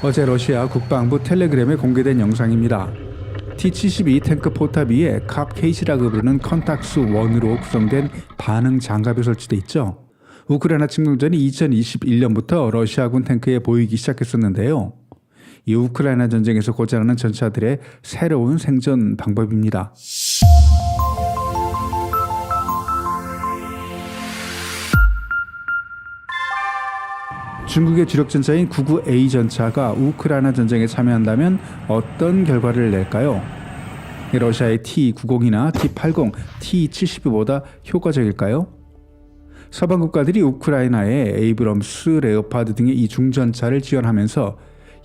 어제 러시아 국방부 텔레그램에 공개된 영상입니다. T-72 탱크 포탑 위에 캅 케이시라고 부르는 컨탁스 1으로 구성된 반응 장갑이 설치돼 있죠. 우크라이나 침공전이 2021년부터 러시아군 탱크에 보이기 시작했었는데요. 이 우크라이나 전쟁에서 고전하는 전차들의 새로운 생존 방법입니다. 중국의 주력 전차인 99A 전차가 우크라이나 전쟁에 참여한다면 어떤 결과를 낼까요? 러시아의 T90이나 T80, T72보다 효과적일까요? 서방 국가들이 우크라이나에 에이브럼스, 레오파드 등의 이 중전차를 지원하면서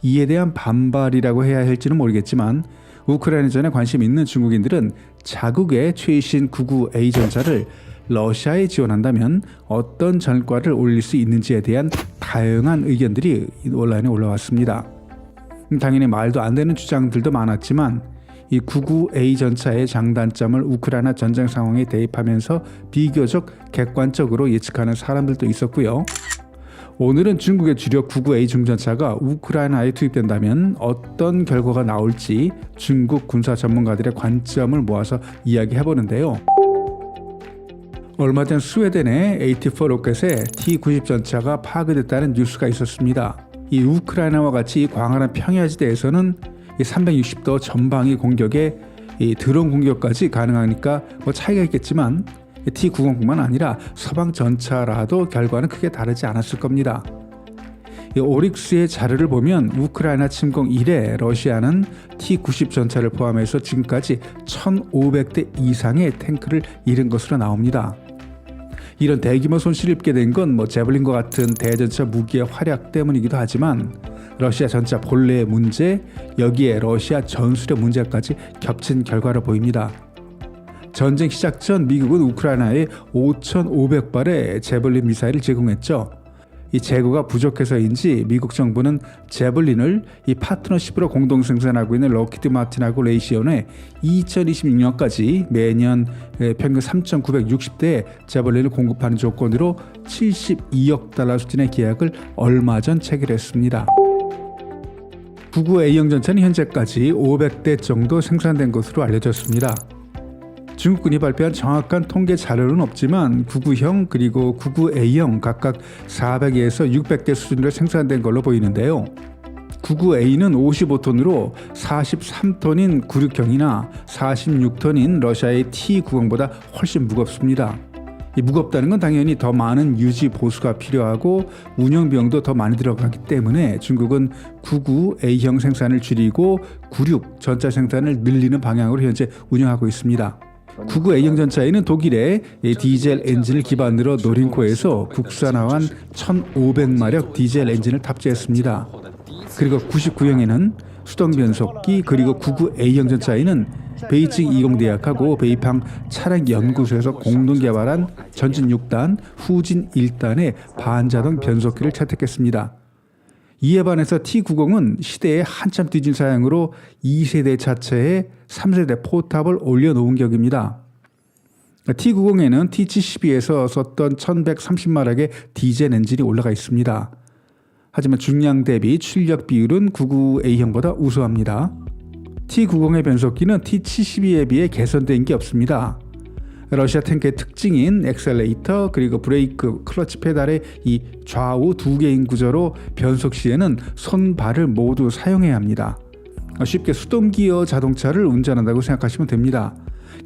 이에 대한 반발이라고 해야 할지는 모르겠지만 우크라이나전에 관심 있는 중국인들은 자국의 최신 99A 전차를 러시아에 지원한다면 어떤 전과를 올릴 수 있는지에 대한 다양한 의견들이 온라인에 올라왔습니다. 음, 당연히 말도 안 되는 주장들도 많았지만 이 99A 전차의 장단점을 우크라이나 전쟁 상황에 대입하면서 비교적 객관적으로 예측하는 사람들도 있었고요. 오늘은 중국의 주력 99A 중전차가 우크라이나에 투입된다면 어떤 결과가 나올지 중국 군사 전문가들의 관점을 모아서 이야기해 보는데요. 얼마 전 스웨덴의 AT4 로켓에 T-90 전차가 파괴됐다는 뉴스가 있었습니다. 이 우크라이나와 같이 광활한 평야지대에서는 360도 전방위 공격에 이 드론 공격까지 가능하니까 뭐 차이가 있겠지만 T-90뿐만 아니라 서방 전차라도 결과는 크게 다르지 않았을 겁니다. 이 오릭스의 자료를 보면 우크라이나 침공 이래 러시아는 T-90 전차를 포함해서 지금까지 1,500대 이상의 탱크를 잃은 것으로 나옵니다. 이런 대규모 손실을 입게 된 건 뭐 제블린과 같은 대전차 무기의 활약 때문이기도 하지만 러시아 전차 본래의 문제 여기에 러시아 전술의 문제까지 겹친 결과로 보입니다. 전쟁 시작 전 미국은 우크라이나에 5,500발의 제블린 미사일을 제공했죠. 이 재고가 부족해서인지 미국 정부는 제블린을 이 파트너십으로 공동 생산하고 있는 럭키드 마틴하고 레이시온에 2026년까지 매년 평균 3,960대 제블린을 공급하는 조건으로 72억 달러 수준의 계약을 얼마 전 체결했습니다. 99A형 전차는 현재까지 500대 정도 생산된 것으로 알려졌습니다. 중국군이 발표한 정확한 통계 자료는 없지만 99형 그리고 99A형 각각 400에서 600대 수준으로 생산된 걸로 보이는데요. 99A는 55톤으로 43톤인 96형이나 46톤인 러시아의 T90보다 훨씬 무겁습니다. 이 무겁다는 건 당연히 더 많은 유지 보수가 필요하고 운영 비용도 더 많이 들어가기 때문에 중국은 99A형 생산을 줄이고 96 전차 생산을 늘리는 방향으로 현재 운영하고 있습니다. 99A형 전차에는 독일의 디젤 엔진을 기반으로 노린코에서 국산화한 1,500마력 디젤 엔진을 탑재했습니다. 그리고 99형에는 수동 변속기 그리고 99A형 전차에는 베이징 이공대학하고 베이팡 차량 연구소에서 공동 개발한 전진 6단, 후진 1단의 반자동 변속기를 채택했습니다. 이에 반해서 T90은 시대에 한참 뒤진 사양으로 2세대 차체에 3세대 포탑을 올려놓은 격입니다. T90에는 T72에서 썼던 1130마력의 디젤 엔진이 올라가 있습니다. 하지만 중량 대비 출력 비율은 99A형보다 우수합니다. T90의 변속기는 T72에 비해 개선된 게 없습니다. 러시아 탱크의 특징인 엑셀레이터 그리고 브레이크, 클러치 페달의 이 좌우 두 개인 구조로 변속 시에는 손발을 모두 사용해야 합니다. 쉽게 수동 기어 자동차를 운전한다고 생각하시면 됩니다.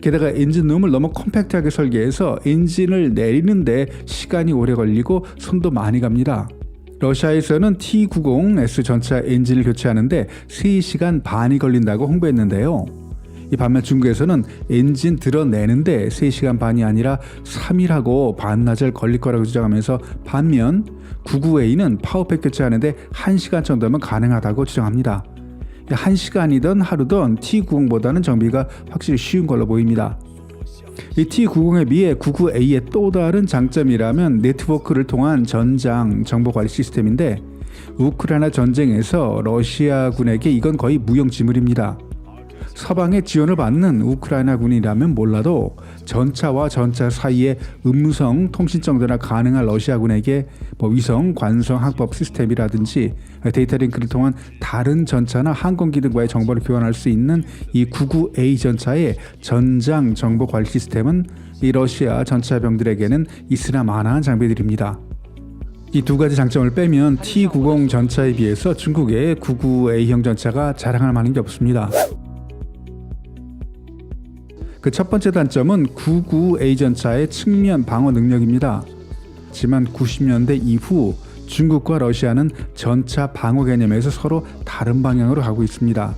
게다가 엔진룸을 너무 컴팩트하게 설계해서 엔진을 내리는데 시간이 오래 걸리고 손도 많이 갑니다. 러시아에서는 T90S 전차 엔진을 교체하는데 3시간 반이 걸린다고 홍보했는데요. 이 반면 중국에서는 엔진 드러내는데 3시간 반이 아니라 3일하고 반나절 걸릴 거라고 주장하면서 반면 99A는 파워팩 교체하는데 1시간 정도면 가능하다고 주장합니다. 1시간이든 하루든 T90보다는 정비가 확실히 쉬운 걸로 보입니다. 이 T90에 비해 99A의 또 다른 장점이라면 네트워크를 통한 전장 정보 관리 시스템인데 우크라이나 전쟁에서 러시아군에게 이건 거의 무용지물입니다. 서방의 지원을 받는 우크라이나군이라면 몰라도 전차와 전차 사이에 음성 통신 정도나 가능한 러시아군에게 뭐 위성 관성 항법 시스템이라든지 데이터 링크를 통한 다른 전차나 항공기 등과의 정보를 교환할 수 있는 이 99A 전차의 전장 정보 관리 시스템은 이 러시아 전차병들에게는 있으나 마나한 장비들입니다. 이두 가지 장점을 빼면 T90 전차에 비해서 중국의 99A형 전차가 자랑할 만한 게 없습니다. 그 첫 번째 단점은 99A 전차의 측면 방어 능력입니다. 하지만 90년대 이후 중국과 러시아는 전차 방어 개념에서 서로 다른 방향으로 가고 있습니다.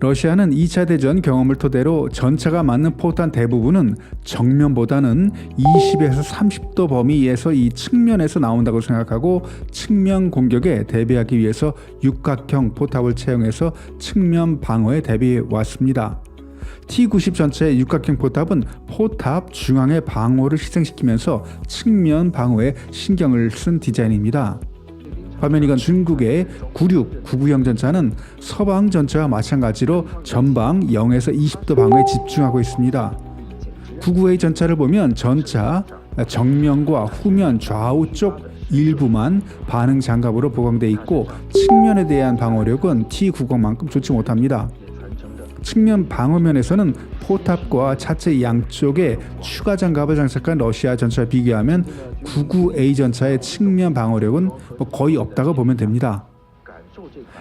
러시아는 2차 대전 경험을 토대로 전차가 맞는 포탄 대부분은 정면보다는 20에서 30도 범위에서 이 측면에서 나온다고 생각하고 측면 공격에 대비하기 위해서 육각형 포탑을 채용해서 측면 방어에 대비해 왔습니다. T-90 전차의 육각형 포탑은 포탑 중앙의 방어를 희생시키면서 측면 방어에 신경을 쓴 디자인입니다. 반면 이건 중국의 96, 99형 전차는 서방 전차와 마찬가지로 전방 0에서 20도 방어에 집중하고 있습니다. 99A 전차를 보면 전차 정면과 후면 좌우 쪽 일부만 반응 장갑으로 보강돼 있고 측면에 대한 방어력은 T90만큼 좋지 못합니다. 측면 방어면에서는 포탑과 차체 양쪽에 추가 장갑을 장착한 러시아 전차와 비교하면 99A 전차의 측면 방어력은 뭐 거의 없다고 보면 됩니다.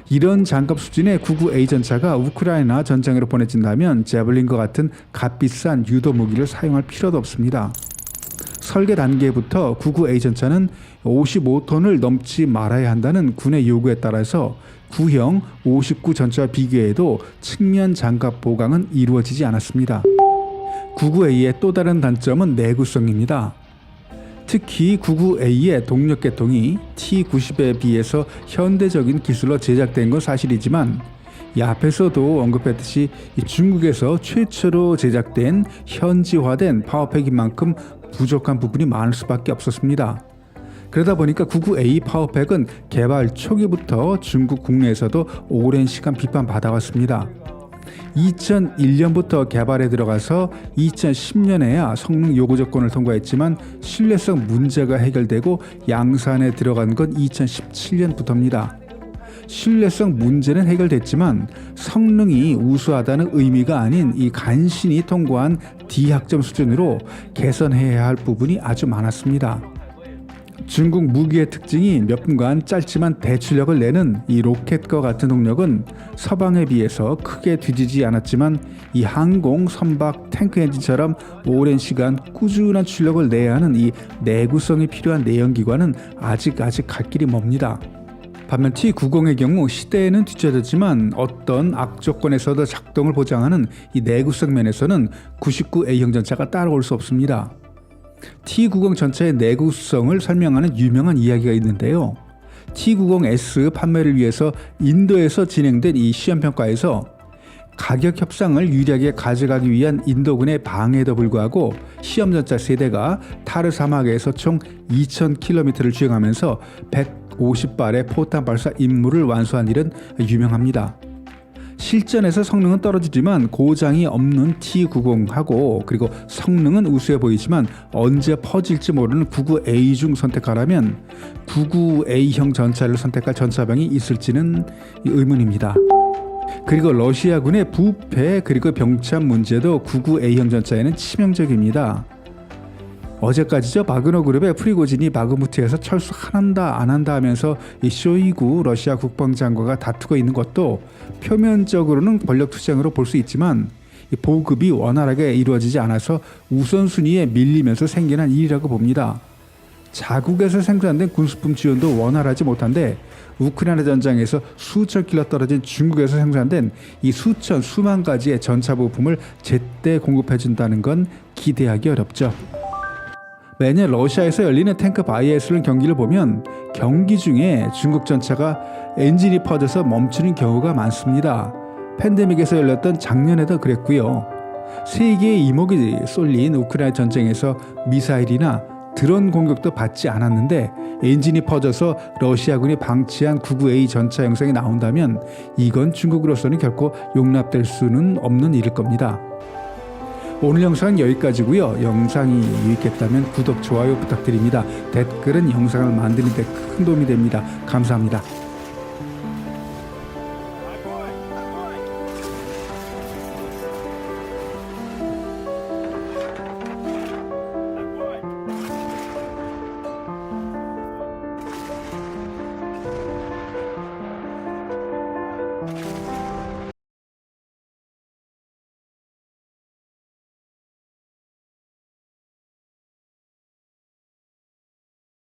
이런 장갑 수준의 99A 전차가 우크라이나 전장으로 보내진다면 제블린과 같은 값비싼 유도 무기를 사용할 필요도 없습니다. 설계 단계부터 99A 전차는 55톤을 넘지 말아야 한다는 군의 요구에 따라서 구형 59 전차와 비교해도 측면 장갑 보강은 이루어지지 않았습니다. 99A의 또 다른 단점은 내구성입니다. 특히 99A의 동력 계통이 T90에 비해서 현대적인 기술로 제작된 건 사실이지만 이 앞에서도 언급했듯이 중국에서 최초로 제작된 현지화된 파워팩인 만큼 부족한 부분이 많을 수밖에 없었습니다. 그러다 보니까 99A 파워팩은 개발 초기부터 중국 국내에서도 오랜 시간 비판받아 왔습니다. 2001년부터 개발에 들어가서 2010년에야 성능 요구 조건을 통과했지만 신뢰성 문제가 해결되고 양산에 들어간 건 2017년부터입니다. 신뢰성 문제는 해결됐지만 성능이 우수하다는 의미가 아닌 이 간신히 통과한 D학점 수준으로 개선해야 할 부분이 아주 많았습니다. 중국 무기의 특징이 몇 분간 짧지만 대출력을 내는 이 로켓과 같은 동력은 서방에 비해서 크게 뒤지지 않았지만 이 항공, 선박, 탱크 엔진처럼 오랜 시간 꾸준한 출력을 내야 하는 이 내구성이 필요한 내연기관은 아직 아직 갈 길이 멉니다. 반면 T90의 경우 시대에는 뒤처졌지만 어떤 악조건에서도 작동을 보장하는 이 내구성 면에서는 99A형 전차가 따라올 수 없습니다. T90 전차의 내구성을 설명하는 유명한 이야기가 있는데요. T90S 판매를 위해서 인도에서 진행된 이 시험 평가에서 가격 협상을 유리하게 가져가기 위한 인도군의 방해에도 불구하고 시험 전차 세대가 타르 사막에서 총 2,000km를 주행하면서 150발의 포탄 발사 임무를 완수한 일은 유명합니다. 실전에서 성능은 떨어지지만 고장이 없는 T90하고 그리고 성능은 우수해 보이지만 언제 퍼질지 모르는 99A 중 선택하라면 99A형 전차를 선택할 전차병이 있을지는 의문입니다. 그리고 러시아군의 부패 그리고 병참 문제도 99A형 전차에는 치명적입니다. 어제까지죠 바그너 그룹의 프리고진이 바그무트에서 철수 안 한다 안 한다 하면서 이 쇼이구 러시아 국방장관과 다투고 있는 것도 표면적으로는 권력 투쟁으로 볼 수 있지만 이 보급이 원활하게 이루어지지 않아서 우선순위에 밀리면서 생겨난 일이라고 봅니다. 자국에서 생산된 군수품 지원도 원활하지 못한데 우크라이나 전장에서 수천 킬로 떨어진 중국에서 생산된 이 수천 수만 가지의 전차 부품을 제때 공급해 준다는 건 기대하기 어렵죠. 매년 러시아에서 열리는 탱크 바이애슬론 경기를 보면 경기 중에 중국 전차가 엔진이 퍼져서 멈추는 경우가 많습니다. 팬데믹에서 열렸던 작년에도 그랬고요. 세계의 이목이 쏠린 우크라이나 전쟁에서 미사일이나 드론 공격도 받지 않았는데 엔진이 퍼져서 러시아군이 방치한 99A 전차 영상이 나온다면 이건 중국으로서는 결코 용납될 수는 없는 일일 겁니다. 오늘 영상은 여기까지고요. 영상이 유익했다면 구독, 좋아요 부탁드립니다. 댓글은 영상을 만드는 데 큰 도움이 됩니다. 감사합니다.